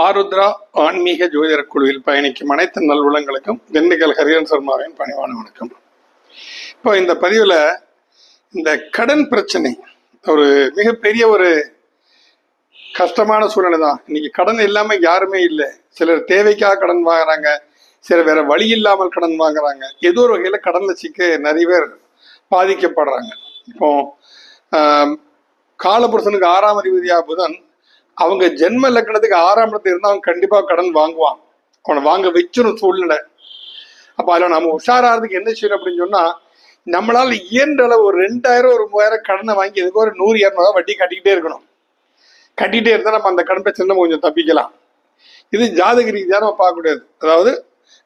ஆருத்ரா ஆன்மீக ஜோதிடர் குழுவில் பயணிக்கும் அனைத்து நல்வுளங்களுக்கும் திண்டுக்கல் ஹரியன் சர்மாவின் பணிவான வணக்கம். இப்போ இந்த பதிவில் இந்த கடன் பிரச்சனை ஒரு மிகப்பெரிய ஒரு கஷ்டமான சூழ்நிலை தான். இன்னைக்கு கடன் இல்லாமல் யாருமே இல்லை. சிலர் தேவைக்காக கடன் வாங்குறாங்க சிலர் வேற வழி இல்லாமல் கடன் வாங்குறாங்க. ஏதோ ஒரு வகையில் கடனில் சிக்க நிறைய பேர் பாதிக்கப்படுறாங்க. இப்போ காலபுருஷனுக்கு ஆறாம் அதிபதியா புதன் அவங்க ஜென்ம லக்னத்துக்கு ஆறாம் இடத்துல இருந்தால் அவன் கண்டிப்பாக கடன் வாங்குவான். அவனை வாங்க வச்சிரும் சூழ்நிலை. அப்போ அதில் நம்ம உஷாராகிறதுக்கு என்ன செய்யணும் அப்படின்னு சொன்னால் நம்மளால் இயன்ற அளவு ஒரு ரெண்டாயிரம் ஒரு மூவாயிரம் கடனை வாங்கி எதுக்கு ஒரு நூறு இரநூறுவா வட்டி கட்டிக்கிட்டே இருக்கணும். கட்டிகிட்டே இருந்தால் நம்ம அந்த கடன் பிரச்சனை நம்ம கொஞ்சம் தப்பிக்கலாம். இது ஜாதக ரீதியாக நம்ம பார்க்கக்கூடாது அதாவது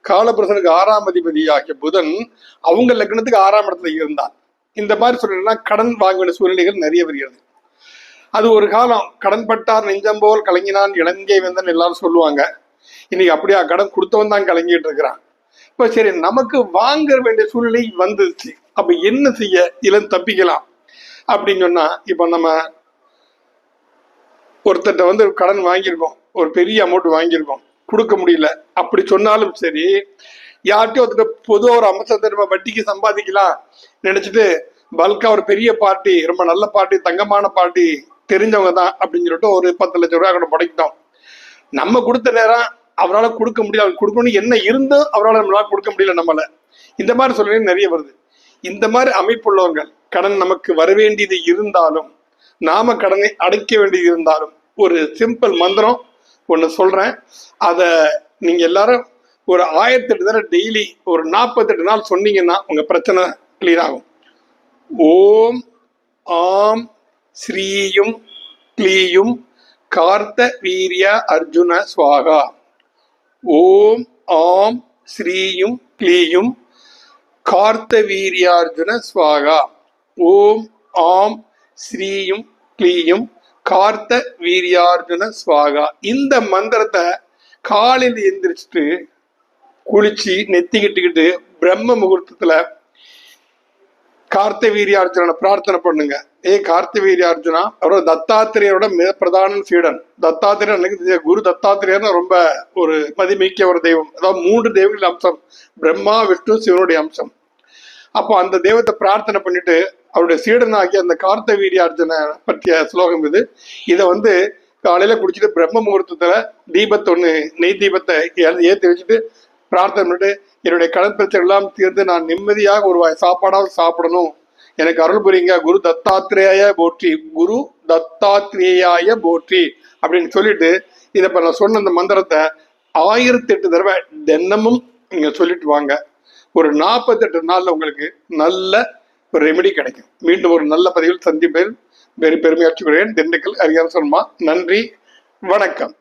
காலபுருஷனுக்கு ஆறாம் அதிபதி ஆகிய புதன் அவங்க லக்னத்துக்கு ஆறாம் இடத்துல இருந்தான் இந்த மாதிரி சொல்லணும்னா கடன் வாங்க வேண்டிய சூழ்நிலைகள் நிறைய வருகிறது. அது ஒரு காலம் கடன் பட்டார் நெஞ்சம் போல் கலங்கினான் இலங்கை வந்தன் எல்லாரும் சொல்லுவாங்க. இன்னைக்கு அப்படியா கடன் கொடுத்தவன் தான் கலங்கிட்டு இருக்கிறான். இப்போ சரி நமக்கு வாங்க வேண்டிய சூழ்நிலை வந்துச்சு அப்போ என்ன செய்ய? இதில் தப்பிக்கலாம். அப்படின்னு சொன்னால் இப்போ நம்ம ஒருத்தட்ட வந்து கடன் வாங்கியிருக்கோம். ஒரு பெரிய அமௌண்ட் வாங்கியிருக்கோம். கொடுக்க முடியல. அப்படி சொன்னாலும் சரி யார்கிட்டயும் ஒருத்தர் பொது ஒரு அம்சத்தை நம்ம வட்டிக்கு சம்பாதிக்கலாம். நினைச்சிட்டு பல்காக ஒரு பெரிய பார்ட்டி ரொம்ப நல்ல பார்ட்டி தங்கமான பார்ட்டி தெரிஞ்சவங்க தான் அப்படின்னு சொல்லிட்டு ஒரு பத்து லட்சம் ரூபாய் கூட படைக்கிட்டோம் நம்ம கொடுத்த நேரம் அவரால் கொடுக்க முடியல. அவர் கொடுக்கணும் என்ன இருந்தும் அவரால் நம்மளால் கொடுக்க முடியல நம்மளை. இந்த மாதிரி சூழ்நிலை நிறைய வருது. இந்த மாதிரி அமைப்புள்ளவங்க கடன் நமக்கு வர வேண்டியது இருந்தாலும் நாம கடனை அடைக்க வேண்டியது இருந்தாலும் ஒரு சிம்பிள் மந்திரம் ஒன்று சொல்றேன். அதை நீங்க எல்லாரும் ஒரு ஆயிரத்தி எட்டு தடவை டெய்லி ஒரு நாற்பத்தெட்டு நாள் சொன்னீங்கன்னா உங்க பிரச்சனை கிளியர் ஆகும். ஓம் ஆம் ஸ்ரீயும் க்ளீயும் கார்த்த வீரிய அர்ஜுன சுவாகா. ஓம் ஆம் ஸ்ரீயும் க்ளீயும் கார்த்த வீரியார்ஜுன ஸ்வாகா ஓம் ஆம் ஸ்ரீயும் க்ளீயும் கார்த்த வீரியார்ஜுன சுவாகா. இந்த மந்திரத்தை காலையில் எந்திரிச்சிட்டு குளிச்சு நெத்திக்கிட்டுக்கிட்டு பிரம்ம முகூர்த்தத்தில் கார்த்த வீரியார்ஜுனனை பிரார்த்தனை பண்ணுங்க. ஏ கார்த்த வீரியார்ஜுனா அவரோட தத்தாத்திரேயரோட மிக பிரதான சீடன். தத்தாத்திரேயர் குரு தத்தாத்திரேயர்னு ரொம்ப ஒரு மதிமிக்க ஒரு தெய்வம். அதாவது மூன்று தெய்வங்கள் அம்சம். பிரம்மா விஷ்ணு சிவனுடைய அம்சம். அப்போ அந்த தெய்வத்தை பிரார்த்தனை பண்ணிட்டு அவருடைய சீடனாகிய அந்த கார்த்த வீரியார்ஜுன பற்றிய ஸ்லோகம் இது. இதை வந்து காலையில குடிச்சிட்டு பிரம்ம முகூர்த்தத்துல தீபத்தை நெய் தீபத்தை ஏற்றி வச்சுட்டு பிரார்த்தனை பண்ணிட்டு என்னுடைய கடன் பிரச்சனை எல்லாம் தீர்ந்து நான் நிம்மதியாக ஒரு சாப்பாடாவது சாப்பிடணும். எனக்கு அருள் புரியுங்க. குரு தத்தாத்திரேய போற்றி. குரு தத்தாத்திரேயாய போற்றி. அப்படின்னு சொல்லிட்டு இதை இப்போ நான் சொன்ன அந்த மந்திரத்தை ஆயிரத்தி எட்டு தடவை தினமும் நீங்க சொல்லிட்டு வாங்க. ஒரு நாற்பத்தெட்டு நாள்ல உங்களுக்கு நல்ல ஒரு ரெமெடி கிடைக்கும். மீண்டும் ஒரு நல்ல பதிவில் சந்திப்பில் பெரு பெருமையாற்றுகிறேன். திண்டுக்கல் ஹரிஹர சொல்மா நன்றி. வணக்கம்.